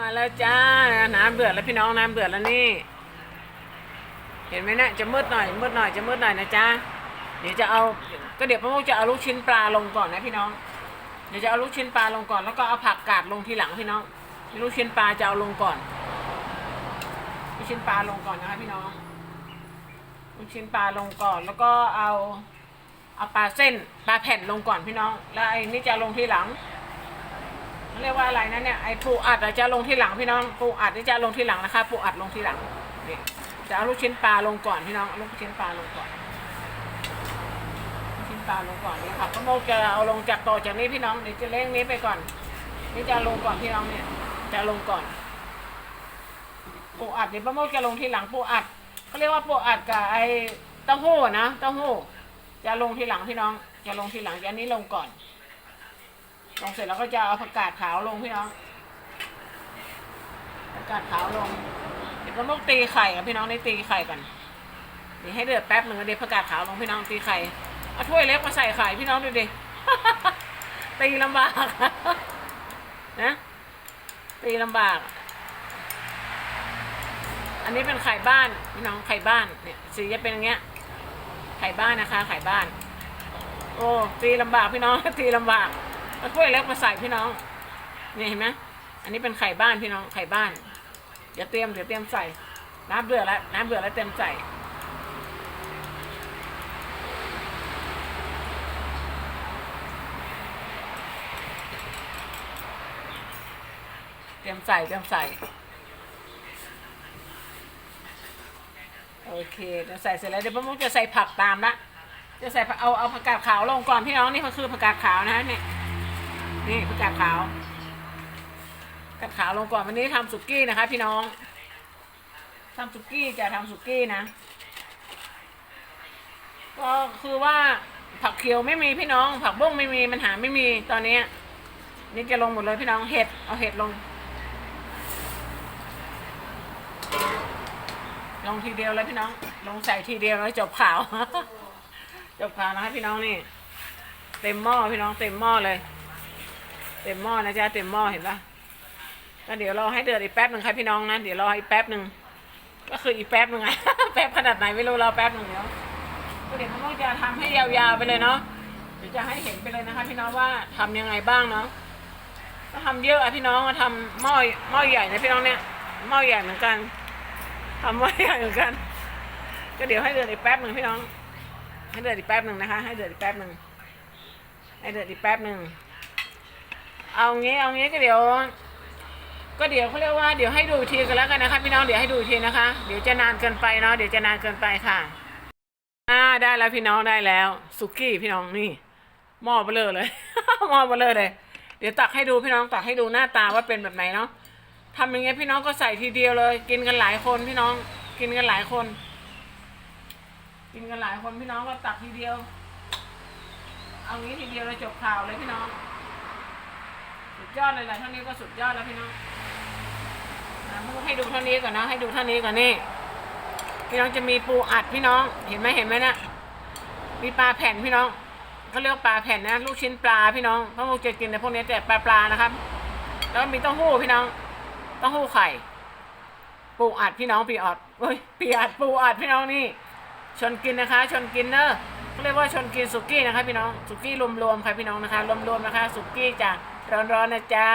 มาแล้วจ้า น้ำเดือดแล้วพี่น้องน้ำเดือดแล้วนี่ เห็นไหมนะจะมืดหน่อยมืดหน่อยจะมืดหน่อยนะจ้าเดี๋ยวจะเอาก็เดี๋ยวพ่อโมจะเอาลูกชิ้นปลาลงก่อนนะพี่น้อง เดี๋ยวจะเอาลูกชิ้นปลาลงก่อนแล้วก็เอาผักกาดลงทีหลังพี่น้องลูกชิ้นปลาจะเอาลงก่อน ลูกชิ้นปลาลงก่อนนะคะพี่น้อง ลูกชิ้นปลาลงก่อนแล้วก็เอาเอาปลาเส้นปลาแผ่นลงก่อนพี่น้อง แล้วไอ้นี่จะลงทีหลัง เรียกว่าอะไรนะเนี่ยไอ้ปูอัดจะลงที่หลังพี่น้องปูอัดจะลงที่หลังนะคะปูอัดลงที่หลังนี่จะเอาลูกชิ้นปลาลงก่อนพี่น้องเอาลูกชิ้นปลาลงก่อนลูกชิ้นปลาลงก่อนนี่ค่ะก็โมกจะเอาลงจากโตะจากนี้พี่น้องเดี๋ยวจะเล่งนี้ไปก่อน นี่จะลงก่อนพี่น้องเนี่ย จะลงก่อนปูอัดเดี๋ยวป้าโมกจะลงที่หลังปูอัดเขาเรียกว่าปูอัดกับไอ้เต้าหู้นะเต้าหู้จะลงที่หลังพี่น้อง จะลงที่หลังอันนี้ลงก่อน ลงเสร็จแล้วก็จะเอาผักกาดขาวลงพี่น้องผักกาดขาวลง เดี๋ยวก็ต้องตีไข่กับพี่น้องนี่ตีไข่ก่อนเดี๋ยวให้เดือดแป๊บหนึ่งเดี๋ยวผักกาดขาวลงพี่น้องตีไข่เอาถ้วยเล็กมาใส่ไข่พี่น้องดูดิตีลำบากนะตีลำบาก อันนี้เป็นไข่บ้านพี่น้องไข่บ้านเนี่ยสีจะเป็นอย่างเงี้ย ไข่บ้านนะคะ ไข่บ้าน โอ้ตีลำบากพี่น้องตีลำบาก เอาถ้วยเล็กมาใส่พี่น้องนี่เห็นไหมอันนี้เป็นไข่บ้านพี่น้องไข่บ้าน เดี๋ยวเตรียมเดี๋ยวเตรียมใส่ น้ำเดือดแล้วน้ำเดือดแล้วเตรียมใส่เตรียมใส่เตรียมใส่โอเคเดี๋ยวใส่เสร็จแล้วเดี๋ยวป้ามุกจะใส่ผักตามละจะใส่เอาเอาผักกาดขาวลงก่อนพี่น้องนี่มันคือผักกาดขาวนะฮะเนี่ย นี่ผักกาดขาวกาดขาวลงก่อนวันนี้ทำสุกี้นะคะ พี่น้องทำสุกี้จะทำสุกี้นะ ก็คือว่าผักเขียวไม่มีพี่น้อง ผักบุ้งไม่มีมันหาไม่มีตอนนี้นี่จะลงหมดเลยพี่น้องเห็ดเอาเห็ดลง ลงทีเดียวเลยพี่น้อง ลงใส่ทีเดียวแล้วจบข่าว จบข่าวนะคะพี่น้องนี่ เต็มหม้อพี่น้องเต็มหม้อเลย เต็มหม้อนะจ๊ะเต็มหม้อเห็นปะก็เดี๋ยวเราให้เดือดอีกแป๊บหนึ่งค่ะพี่น้องนะเดี๋ยวรออีกแป๊บหนึ่งก็คืออีกแป๊บหนึ่งไงแป๊บขนาดไหนไม่รู้ราแป๊บหนึ่งเดี๋ยวเดี๋ยวมันจะทำให้ยาวๆไปเลยเนาะเดี๋ยวจะให้เห็นไปเลยนะคะพี่น้องว่าทำยังไงบ้างเนาะก็ทำเยอะอะพี่น้องก็ทำหม้อหม้อใหญ่นะพี่น้องเนี่ยหม้อใหญ่เหมือนกันทำหม้อใหญ่เหมือนกัน ก็เดี๋ยวให้เดือดอีกแป๊บหนึ่งพี่น้อง ให้เดือดอีกแป๊บหนึ่งนะคะ ให้เดือดอีกแป๊บหนึ่งให้เดือดอีกแป๊บหนึ่ง เอางี้เอางี้ก็เดี๋ยว ก็เดี๋ยวเขาเรียกว่าเดี๋ยวให้ดูทีกันแล้วกันนะคะ พี่น้องเดี๋ยวให้ดูทีนะคะ เดี๋ยวจะนานเกินไปเนาะเดี๋ยวจะนานเกินไปค่ะ อ่าได้แล้วพี่น้องได้แล้วสุกี้พี่น้องนี่หม้อเบลอเลยหม้อเบลอเลย เดี๋ยวตักให้ดูพี่น้องตักให้ดูหน้าตาว่าเป็นแบบไหนเนาะทำอย่างเงี้ยพี่น้องก็ใส่ทีเดียวเลย กินกันหลายคนพี่น้อง กินกันหลายคน กินกันหลายคนพี่น้องก็ตักทีเดียว เอางี้ทีเดียวเลยจบข่าวเลยพี่น้อง สุดยอดเลยแหละเท่านี้ก็สุดยอดแล้วพี่น้องนะพูดให้ดูเท่านี้ก่อนนะให้ดูเท่านี้ก่อนนี่พี่น้องจะมีปูอัดพี่น้องเห็นไหมเห็นไหมนะมีปลาแผ่นพี่น้องเขาเรียกปลาแผ่นนะลูกชิ้นปลาพี่น้องเพราะลูกจะกินในพวกนี้แต่ปลาปลานะครับ แล้วมีเต้าหู้พี่น้องเต้าหู้ไข่ ปูอัดพี่น้องปีอัดเฮ้ยปีอัดปูอัดพี่น้องนี่ชนกินนะคะ ชนกินเนอะ เขาเรียกว่าชนกินสุกี้นะคะพี่น้อง สุกี้รวมๆค่ะพี่น้องนะคะรวมๆนะคะ สุกี้จากร้อนๆนะจ๊ะ